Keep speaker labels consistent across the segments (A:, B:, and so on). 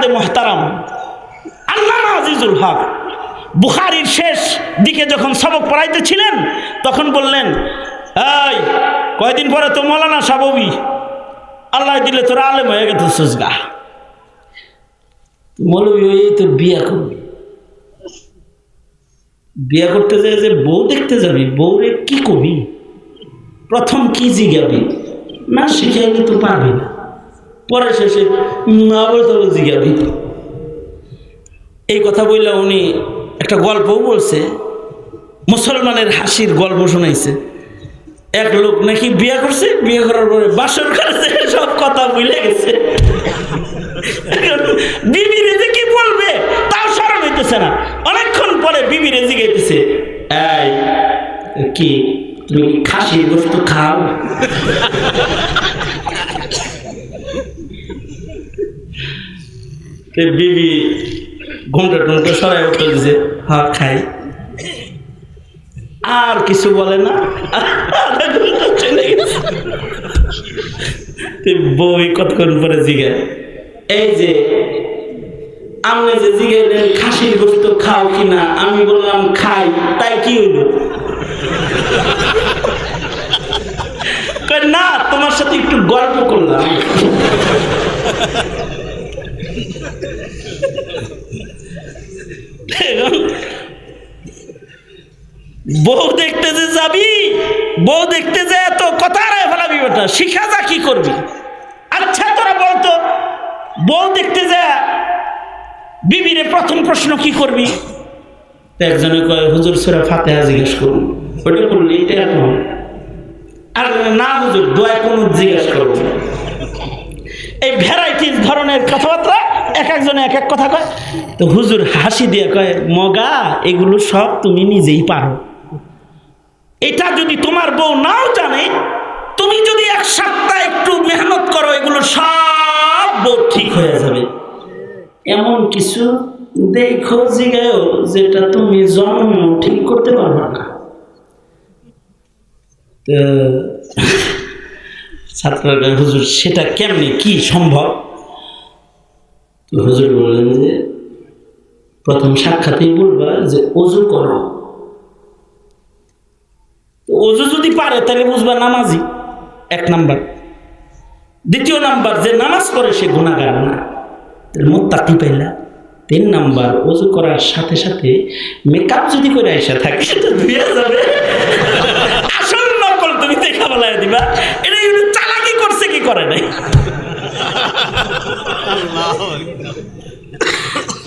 A: উস্তাদে মোহতারাম। আল্লামা আজিজুল হক বুখারির শেষ দিকে যখন সবক পড়াইতেছিলেন, তখন বললেন, এই, কয়দিন পরে তো মৌলানা সাববি আল্লাহ দিলে তোরা আলেম হয়ে গেছিস গা মৌলবী হয়ে তো বিয়া করবি। বিয়া করতে যায় যে বউ দেখতে যাবি, বউরে কি কবি? প্রথম কি জিগাবি না শিখাইলে তো পারবি না। পরে শেষে না বলতে জিগাবি এই কথা বললে উনি একটা গল্পও বলছে। মুসলমানের হাসির গল্প শোনাইছে। এক লোক নাকি বিয়ে করছে, বিয়ে করার পরে বাসর করেছে সব কথা ভুলে গেছে। বিবি রেজে কি বলবে? তাও স্মরণ হইতেছে না। অনেকক্ষণ পরে বিবি রেজি এই, কি, তুমি কি খাসির গোস্ত খাও? বিবি ঘুমটা টুমটা সরাই উঠে দিছে হ্যাঁ খাই। আর কিছু বলে না। চলে গেছে বই কতক্ষণ পরে জিগায়, এই যে, আপনি যে জিগাইলেন, খাসির গোস্ত খাও কিনা আমি বললাম, খাই। তাই কি হইল? না, তোমার সাথে একটু গল্প করলাম। বউ দেখতে যে যাবি, বউ দেখতে যে এত কথা রায় ফেলাবি বেটা, শিখা যা কি করবি। আচ্ছা তোরা বলতো, বউ দেখতে যা, বিবিরে প্রথম প্রশ্ন কি করবি? একজনে কয়, হুজুর সুরা ফাতেহা জিজ্ঞেস করুন। ওটা করলি এটা এখন আর না হুজুর দোয়া কোন জিজ্ঞেস করব এই ভ্যারাইটিস ধরনের কথাবার্তা একজনে এক এক কথা কয়? তো হুজুর হাসি দিয়ে কয়, মগা, এগুলো সব তুমি নিজেই পারো। এটা যদি তোমার বউ নাও জানে, তুমি যদি এক সপ্তাহ একটু মেহনত করো, এগুলো সব বউ ঠিক হয়ে যাবে। এমন কিছু দেখো জিগায়ও যেটা তুমি জন্ম ঠিক করতে পারবে না। তো, ছাত্ররা, হুজুর, সেটা কেমনি? কি সম্ভব? হুজুর বললেন যে, প্রথম সাক্ষাতেই বলবা যে অজু করো। অজু যদি পারে, তাহলে বুঝবা নামাজি। এক নাম্বার। দ্বিতীয় নাম্বার, যে নামাজ পড়ে সে গুণাগার না। মোত্তাকি পাইলা। তিন নাম্বার, অজু করার সাথে সাথে মেকআপ যদি করে আসা থাকে সেটা ধুয়ে যাবে। আসল নকল তুমি দেখা বলাই দিবা। এটা চালাকি করছে, কি করে নাই?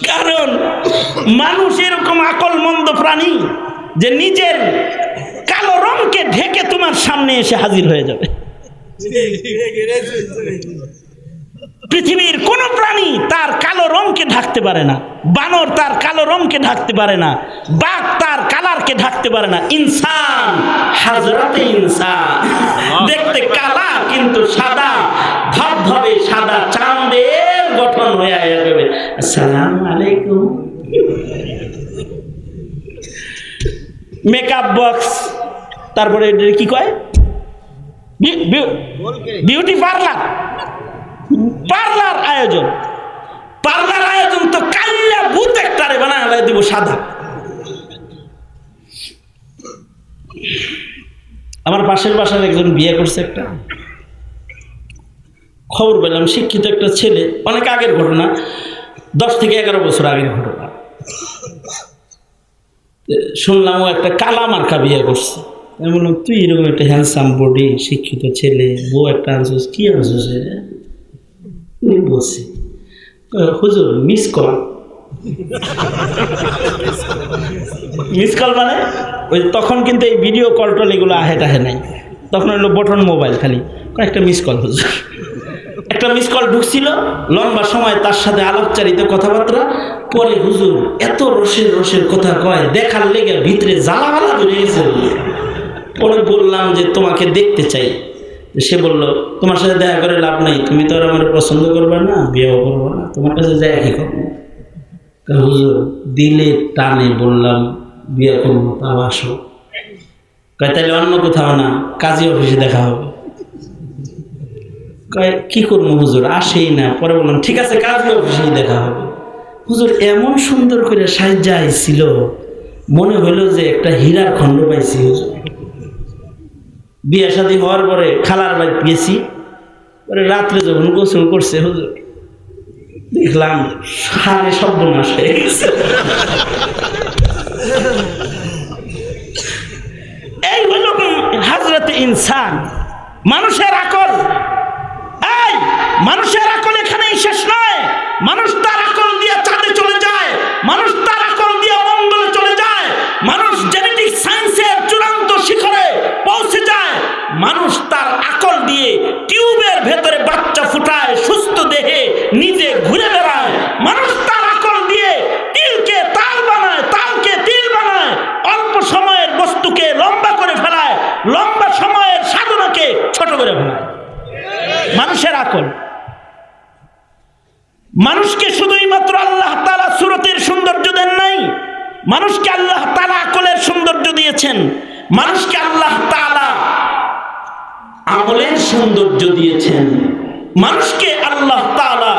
A: কারণ মানুষ এরকম আকল মন্দ প্রাণী যে নিজের কালো রংকে ঢেকে তোমার সামনে এসে হাজির হয়ে যাবে। পৃথিবীর কোন প্রাণী তার কালো রংকে ঢাকতে পারে না, বানর তার কালো রংকে ঢাকতে পারে না, বাঘ তার কালারকে ঢাকতে পারে না, ইনসান, হাজরাতে ইনসান। দেখতে কালা কিন্তু সাদা, ধবধবে সাদা চাঁদের হয়ে যাবে। আসসালামু আলাইকুম। মেকআপ বক্স তারপরে কি কয়? বিউটি পার্লার পার্লার আয়োজন। পার্লার আয়োজন তো কাল্লা ভূত একটারে হলাই দিব সাদা। আমার পাশের বাসার একজন বিয়ে করছে একটা। খবর পেলাম, শিক্ষিত একটা ছেলে, অনেক আগের ঘটনা, দশ থেকে এগারো বছর আগের ঘটনা। শুনলাম ও একটা কালা মার্কা বিয়ে করছে। আমি বললাম, তুই এরকম একটা হ্যান্ডসাম বডি শিক্ষিত ছেলে, বউ একটা আনছিস, কী আনছিস উনি বলছি হুজুর মিস কল মিস কল মানে ওই তখন কিন্তু এই ভিডিও কল টল এগুলো আহে টাহে নাই। তখন হলো বটন মোবাইল খালি। কয়েকটা মিস কল হুজুর। একটা মিস কল ঢুকছিল, লম্বা সময় তার সাথে আলাপচারিত কথাবার্তা পরে হুজুর এত রসের রসের কথা কয়, দেখার লেগে ভিতরে জ্বালা বালা ধরে গেছে। পরে বললাম যে, তোমাকে দেখতে চাই। সে বলল, তোমার সাথে দেখা করে লাভ নাই, তুমি তো আর আমার পছন্দ করবে না, বিয়েও করব না, তোমার কাছে যাই কি করব। হুজুর দিলে টানে বললাম, বিয়ে করব তাও আসো। তাহলে অন্য কোথাও না, কাজী অফিসে দেখা হবে। কি করব হুজুর? আসেই না। পরে বললাম, ঠিক আছে কাজী অফিসেই দেখা হবে। হুজুর, এমন সুন্দর করে সাহায্য আইছিল মনে হইল যে একটা হীরার খণ্ড পাইছি হুজুর। বিয়ে শাদী হওয়ার পরে খালার বাড়ি গেছি। পরে রাত্রে যখন গোসল করছে হুজুর, দেখলাম সারে সর্বনাশ হয়ে গেছে। এই হলো হাজরত ইনসান, মানুষের আকল। মানুষের আকল এখানেই শেষ নয়। মানুষ তার আকল দিয়ে চাঁদে চলে যায়। মানুষ তার আকল দিয়ে মঙ্গলে চলে যায় মানুষ জেনেটিক সায়েন্সের চূড়ান্ত শিখরে পৌঁছে যায় মানুষ তার আকল দিয়ে টিউবের ভেতরে বাচ্চা ফুটায় সুস্থ দেহে নিজে ঘুরে বেড়ায় মানুষ তার আকল দিয়ে তিলকে তাল বানায় তালকে তিল বানায় অল্প সময়ের বস্তুকে লম্বা করে ফেলায় লম্বা সময়ের সাধনাকে ছোট করে ফেলায় মানুষের আকল। মানুষকে শুধুই মাত্র আল্লাহ তালা সুরতের সৌন্দর্য দেন নাই, মানুষকে আল্লাহ তালা আকলের সৌন্দর্য দিয়েছেন, মানুষকে আল্লাহ তালা আমলের সৌন্দর্য দিয়েছেন। মানুষকে আল্লাহ তালা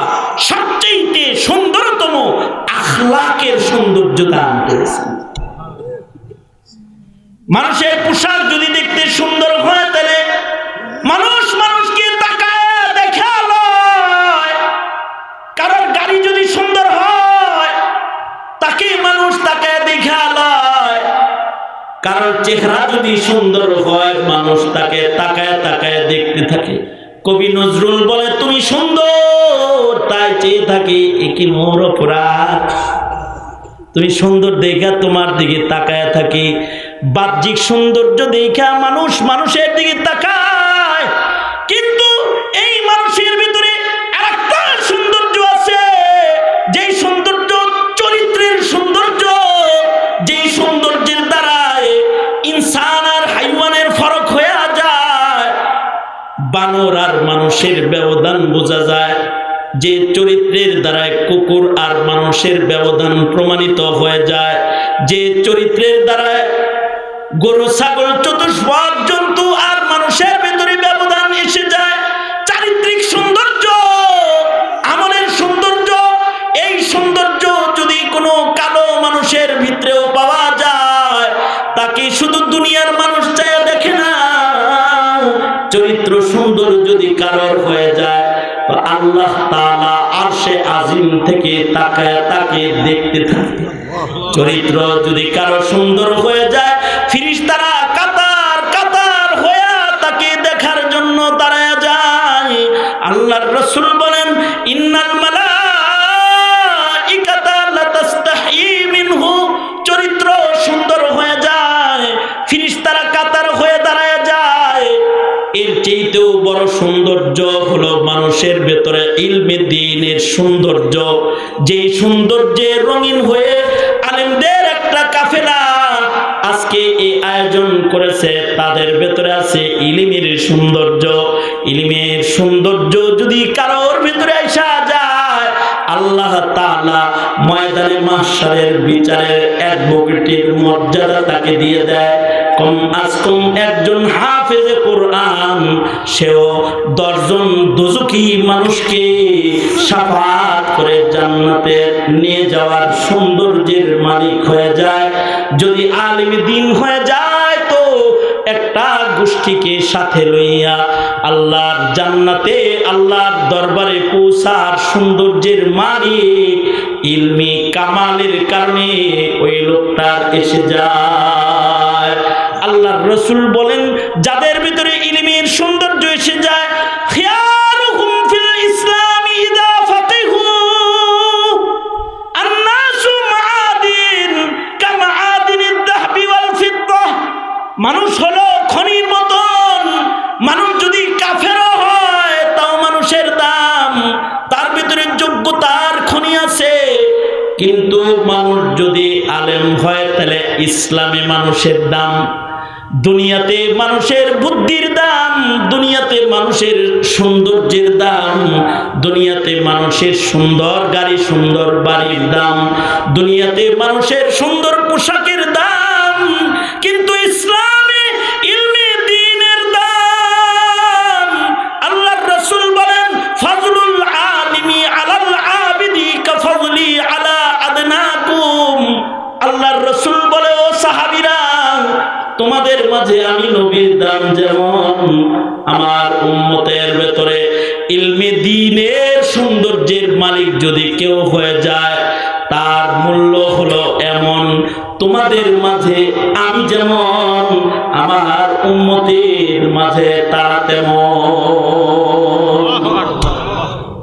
A: সবচেয়ে সুন্দরতম আখলাকের সৌন্দর্য দান করেছেন। মানুষের পোশাক যদি দেখতে সুন্দর কারোর চেহারা যদি সুন্দর হয়, মানুষ তাকে তাকায় তাকায় দেখতে থাকে। কবি নজরুল বলে, তুমি সুন্দর, তাই চেয়ে থাকি একই মোর অপরাধ? তুমি সুন্দর দেখা তোমার দিকে তাকায় থাকি, বাহ্যিক সৌন্দর্য দেখা মানুষ, মানুষের দিকে তাকায় বানর আর মানুষের ব্যবধান বোঝা যায়। যে চরিত্রের দ্বারায় কুকুর আর মানুষের ব্যবধান প্রমাণিত হয়ে যায়। যে চরিত্রের দ্বারায় গরু, ছাগল, চতুষ্পদ, জন্তু আর মানুষের ভেতরে ব্যবধান এসে যায়। সুন্দর যদি কারোর হয়ে যায়, তো আল্লাহ তালা আশে আজিম থেকে তাকায় তাকে দেখতে থাকে। চরিত্র যদি কারও সুন্দর হয়ে যায় বড় সৌন্দর্য হলো মানুষের ভেতরে ইলমে দিনের সৌন্দর্য। যে সৌন্দর্যে রঙিন হয়ে আলেমদের একটা কাফেলা আজকে এই আয়োজন করেছে, তাদের ভেতরে আছে ইলিমের সৌন্দর্য। ইলিমের সৌন্দর্য যদি কারোর ভেতরে আসা যায়, আল্লাহ তাআলা ময়দানে মাহশারের বিচারের অ্যাডভোকেটের মর্যাদা তাকে দিয়ে দেয়। কম আজ একজন হাফেজে কোরআন, সেও দশজন দুজকি মানুষকে সাফাত করে জান্নাতে নিয়ে যাওয়ার সৌন্দর্যের মালিক হয়ে যায়। যদি আলিম দিন হয়ে যায় তো একটা গোষ্ঠীকে সাথে লইয়া আল্লাহর জান্নাতে, আল্লাহর দরবারে পৌঁছার সৌন্দর্যের মালিক, ইলমি কামালের কারণে ওই লোকটার এসে যায়। রসুল বলেন, যাদের ভিতরে ইলমের সৌন্দর্য এসে যায় মানুষ হলো খনির মতন। মানুষ যদি কাফেরও হয়, তাও মানুষের দাম। তার ভিতরে যোগ্যতার খনি আছে। কিন্তু মানুষ যদি আলেম হয়, তাহলে ইসলামে মানুষের দাম দুনিয়াতে মানুষের বুদ্ধির দাম, দুনিয়াতে মানুষের সৌন্দর্যের দাম, দুনিয়াতে মানুষের সুন্দর গাড়ি, সুন্দর বাড়ির দাম, দুনিয়াতে মানুষের সুন্দর পোশাকের মাঝে আমি নবীর দাম যেমন আমার উম্মতের ভেতরে ইলমে দিনের সৌন্দর্যের মালিক যদি কেউ হয়ে যায়, তার মূল্য হলো এমন, তোমাদের মাঝে আমি যেমন, আমার উন্মতির মাঝে তারা তেমন।